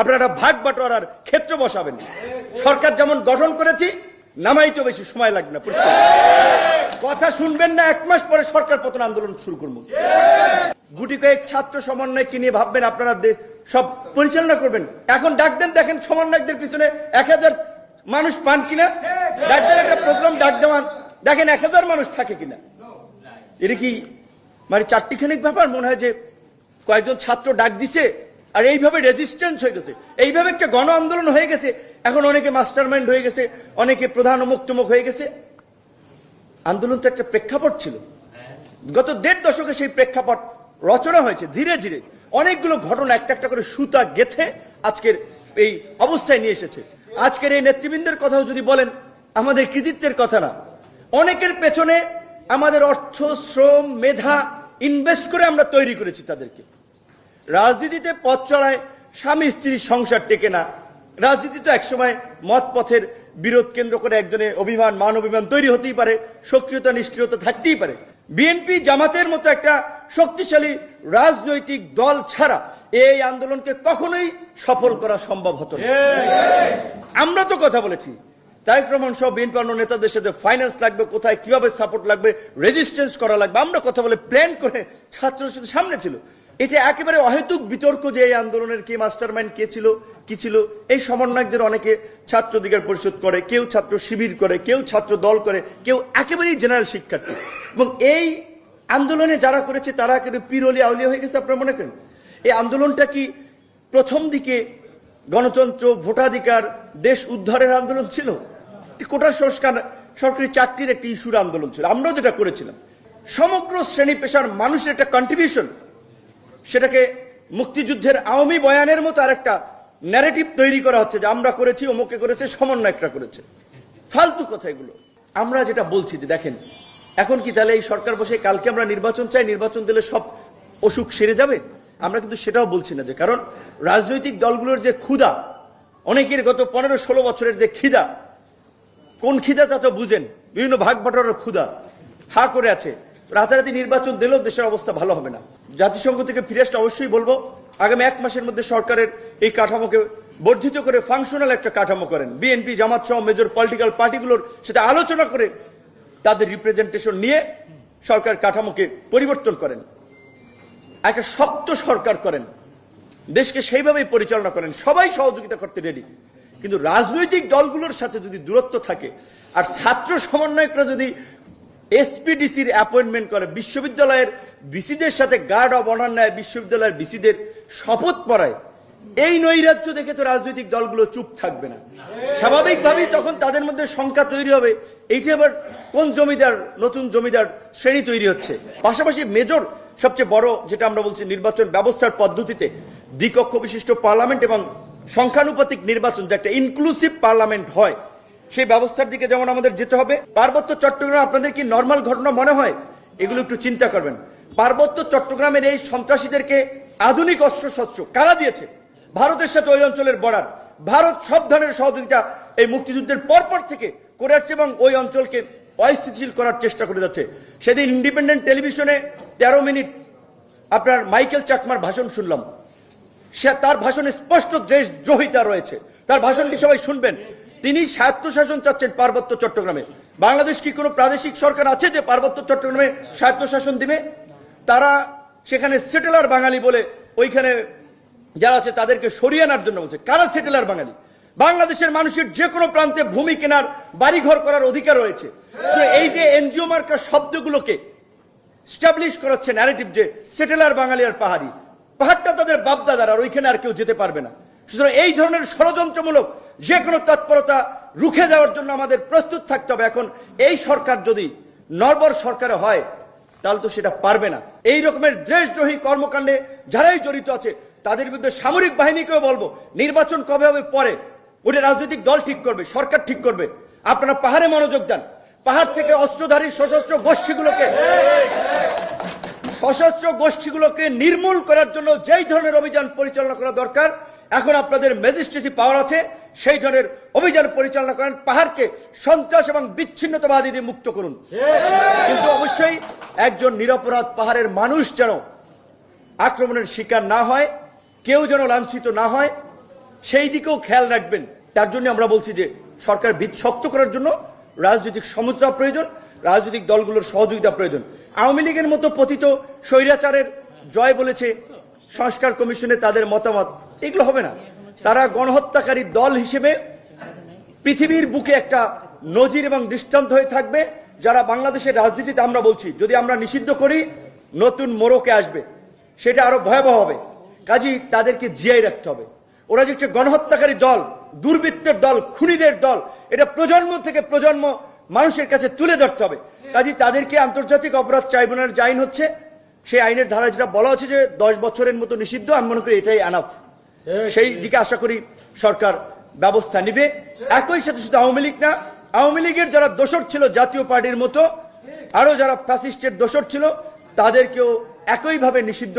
আপনারা ভাগ বাটোয়ারার ক্ষেত্র বসাবেন। সরকার যেমন গঠন করেছি নামাইতে বেশি সময় লাগবে না কথা শুনবেন না, এক মাস পরে সরকার পতন আন্দোলন শুরু করব। গুটি কয়েক ছাত্র সমন্বয়কে নিয়ে ভাববেন, আপনারা সব পরিচালনা করবেন। এখন ডাক দেন, দেখেন সমন্বয়কদের পিছনে এক হাজার মানুষ পান কিনা। ডাক দেন, একটা প্রোগ্রাম ডাক দেওয়ান। দেখেন এক হাজার মানুষ থাকে কিনা। এটা কি মানে চারটিখানিক ব্যাপার? মনে হয় যে কয়েকজন ছাত্র ডাক দিছে আর এইভাবে রেজিস্ট্যান্স হয়ে গেছে। এইভাবে একটা গণ আন্দোলন হয়ে গেছে। এখন অনেকে মাস্টার মাইন্ড হয়ে গেছে, অনেকে প্রধান মুক্তমুখ হয়ে গেছে। আন্দোলন তো একটা প্রেক্ষাপট ছিল। গত দেড় দশকে সেই প্রেক্ষাপট রচনা হয়েছে ধীরে ধীরে। অনেকগুলো ঘটনা একটা একটা করে সুতা গেথে আজকের এই অবস্থায় নিয়ে এসেছে। আজকের এই নেতৃবৃন্দের কথাও যদি বলেন, আমাদের কৃতিত্বের কথা না। অনেকের পেছনে আমাদের অর্থ, শ্রম, মেধা ইনভেস্ট করে আমরা তৈরি করেছি তাদেরকে। রাজনীতিতে পথ চড়ায় স্বামী স্ত্রীর সংসার টেকে না। রাজনীতি তো একসময় মত পথের বিরোধ কেন্দ্র করে একজনের অভিমান, মান অভিমান তৈরি হতেই পারে, সক্রিয়তা, নিষ্ক্রিয়তা থাকতেই পারে। বিএনপি জামাতের মতো একটা শক্তিশালী রাজনৈতিক দল ছাড়া এই আন্দোলনকে কখনোই সফল করা সম্ভব হতো আমরা তো কথা বলেছি, তারেক রহমান সহ বিএনপি অন্য নেতাদের সাথে ফাইন্যান্স লাগবে, কোথায়, কীভাবে সাপোর্ট লাগবে রেজিস্ট্যান্স করা লাগবে, আমরা কথা বলে প্ল্যান করে ছাত্র সামনে ছিল। এটা একেবারে অহেতুক বিতর্ক যে এই আন্দোলনের কে মাস্টার মাইন্ড কে ছিল, কি ছিল। এই সমন্বয়কদের অনেকে ছাত্র অধিকার পরিষদ করে, কেউ ছাত্র শিবির করে, কেউ ছাত্র দল করে, কেউ একেবারেই জেনারেল শিক্ষার্থী। এবং এই আন্দোলনে যারা করেছে, তারা একেবারে পিরলি আউলিয়া হয়ে গেছে, আপনারা মনে করেন? এই আন্দোলনটা কি প্রথম দিকে গণতন্ত্র, ভোটাধিকার, দেশ উদ্ধারের আন্দোলন ছিল? কোটা সংস্কার, সরকারি চাকরির একটি ইস্যুর আন্দোলন ছিল। আমরাও যেটা করেছিলাম। সমগ্র শ্রেণি পেশার মানুষের একটা কন্ট্রিবিউশন সেটাকে মুক্তিযুদ্ধের আওয়ামী বয়ানের মতো আরেকটা ন্যারেটিভ তৈরি করা হচ্ছে যে আমরা করেছি অমুকে করেছে, সমন্বয়করা করেছে। ফালতু কথা এগুলো। আমরা যেটা বলছি যে দেখেন, এখন কি তাহলে এই সরকার বসে কালকে আমরা নির্বাচন চাই, নির্বাচন দিলে সব অসুখ সেরে যাবে? আমরা কিন্তু সেটাও বলছি না যে, কারণ রাজনৈতিক দলগুলোর যে ক্ষুধা, অনেকের গত পনেরো ষোলো বছরের যে খিদা, কোন খিদা তা তো বুঝেন, বিভিন্ন ভাগ বাটোয়ারার ক্ষুধা, হা করে আছে। রাতারাতি নির্বাচন দিলেও দেশের অবস্থা ভালো হবে না। জাতিসংঘ থেকে ফিরে আসলে অবশ্যই বলব, আগামী এক মাসের মধ্যে সরকারের এই কাঠামোকে বর্ধিত করে ফাংশনাল একটা কাঠামো করেন। বিএনপি জামাত সহ মেজর পলিটিক্যাল পার্টিগুলোর সাথে আলোচনা করে তাদের রিপ্রেজেন্টেশন নিয়ে সরকার কাঠামোকে পরিবর্তন করেন। একটা শক্ত সরকার করেন। দেশকে সেইভাবেই পরিচালনা করেন। সবাই সহযোগিতা করতে রেডি কিন্তু রাজনৈতিক দলগুলোর সাথে যদি দূরত্ব থাকে, আর ছাত্র সমন্বয়করা যদি এসপিডিসির অ্যাপয়েন্টমেন্ট করে বিশ্ববিদ্যালয়ের বিসিদের সাথে গার্ড অব অনার নেয় বিশ্ববিদ্যালয়ের বিসিদের শপথ পড়ায়। এই নৈরাজ্য দেখে তো রাজনৈতিক দলগুলো চুপ থাকবে না। স্বাভাবিকভাবেই তখন তাদের মধ্যে সংখ্যা তৈরি হবে, এইটি আবার কোন জমিদার, নতুন জমিদার শ্রেণি তৈরি হচ্ছে। পাশাপাশি মেজর সবচেয়ে বড় যেটা আমরা বলছি নির্বাচন ব্যবস্থার পদ্ধতিতে দ্বিকক্ষ বিশিষ্ট পার্লামেন্ট এবং সংখ্যানুপাতিক নির্বাচন, যে একটা ইনক্লুসিভ পার্লামেন্ট হয় সেই ব্যবস্থার দিকে যেমন আমাদের যেতে হবে। পার্বত্য চট্টগ্রাম আপনাদের কি নর্মাল ঘটনা মনে হয়? এগুলো একটু চিন্তা করবেন। পার্বত্য চট্টগ্রামের এই সন্ত্রাসীদেরকে আধুনিক অস্ত্র শস্ত্র কারা দিয়েছে? ভারতের সাথে ওই অঞ্চলের বর্ডার ভারত সব ধরনের সহযোগিতা এই মুক্তিযুদ্ধের পরপর থেকে করে আসছে এবং ওই অঞ্চলকে অস্থিতিশীল করার চেষ্টা করে যাচ্ছে। সেদিন ইন্ডিপেন্ডেন্ট টেলিভিশনে তেরো মিনিট আপনার মাইকেল চাকমার ভাষণ শুনলাম। সে তার ভাষণে স্পষ্ট দেশদ্রোহিতা রয়েছে। তার ভাষণটি সবাই শুনবেন। তিনি স্বায়ত্তশাসন চাচ্ছেন পার্বত্য চট্টগ্রামে। বাংলাদেশ কি কোনো প্রাদেশিক সরকার আছে যে পার্বত্য চট্টগ্রামে স্বায়ত্তশাসন দিবে? তারা সেখানে সেটেলার বাঙালি বলে ওইখানে যারা আছে তাদেরকে সরিয়ে আনার জন্য বলছে। কারা সেটেলার বাঙালি? বাংলাদেশের মানুষের যে কোনো প্রান্তে ভূমি কেনার, বাড়িঘর করার অধিকার রয়েছে। এই যে এনজিও মার্কা শব্দগুলোকে স্টাবলিশ করাচ্ছে ন্যারেটিভ যে সেটেলার বাঙালি আর পাহাড়ি, পাহাড়টা তাদের বাপদাদার, আর ওইখানে আর কেউ যেতে পারবে না। সুতরাং এই ধরনের ষড়যন্ত্রমূলক যে কোনো তৎপরতা রুখে দেওয়ার জন্য আমাদের প্রস্তুত থাকতে হবে। এখন এই সরকার যদি নরবর সরকারে হয়, তাহলে তো সেটা পারবে না। এই রকমের দেশদ্রোহী কর্মকাণ্ডে যারাই জড়িত আছে, তাদের বিরুদ্ধে সামরিক বাহিনীকেও বলব, নির্বাচন কবে হবে পরে। ওটা রাজনৈতিক দল ঠিক করবে, সরকার ঠিক করবে। আপনারা পাহাড়ে মনোযোগ দেন। পাহাড় থেকে অস্ত্রধারী সশস্ত্র গোষ্ঠীগুলোকে সশস্ত্র গোষ্ঠীগুলোকে নির্মূল করার জন্য যেই ধরনের অভিযান পরিচালনা করা দরকার এখন আপনাদের ম্যাজিস্ট্রেসি পাওয়ার আছে, সেই ধরনের অভিযান পরিচালনা করেন, পাহাড়কে সন্ত্রাস এবং বিচ্ছিন্নতাবাদী দিয়ে মুক্ত করুন। কিন্তু অবশ্যই একজন নিরপরাধ পাহাড়ের মানুষ যেন আক্রমণের শিকার না হয়, কেউ যেন লাঞ্ছিত না হয়, সেই দিকেও খেয়াল রাখবেন। তার জন্য আমরা বলছি যে সরকার ভিত শক্ত করার জন্য রাজনৈতিক সমঝোতা প্রয়োজন, রাজনৈতিক দলগুলোর সহযোগিতা প্রয়োজন। আওয়ামী লীগের মতো পতিত স্বৈরাচারের জয় বলেছে সংস্কার কমিশনে তাদের মতামত। এগুলো হবে না। তারা গণহত্যাকারী দল হিসেবে পৃথিবীর বুকে একটা নজির এবং দৃষ্টান্ত হয়ে থাকবে, যারা বাংলাদেশের রাজনীতিতে আমরা বলছি। যদি আমরা নিষিদ্ধ করি, নতুন মোড়কে আসবে। সেটা আরও ভয়াবহ হবে। কাজী তাদেরকে জিয়াই রাখতে হবে। ওরা যে একটা গণহত্যাকারী দল, দুর্বৃত্তের দল, খুনিদের দল, এটা প্রজন্ম থেকে প্রজন্ম মানুষের কাছে তুলে ধরতে হবে। কাজী তাদেরকে আন্তর্জাতিক অপরাধ ট্রাইব্যুনাল যে আইন হচ্ছে। সেই আইনের ধারা যেটা বলা হচ্ছে যে দশ বছরের মতো নিষিদ্ধ, আমি মনে করি এটাই আনাফ সেই দিকে আশা করি সরকার ব্যবস্থা নিবে। একই সাথে শুধু আওয়ামী লীগ না, আওয়ামী লীগের যারা দোষর ছিল জাতীয় পার্টির মতো, আরও যারা ফ্যাসিস্টের দোষর ছিল, তাদেরকেও একইভাবে নিষিদ্ধ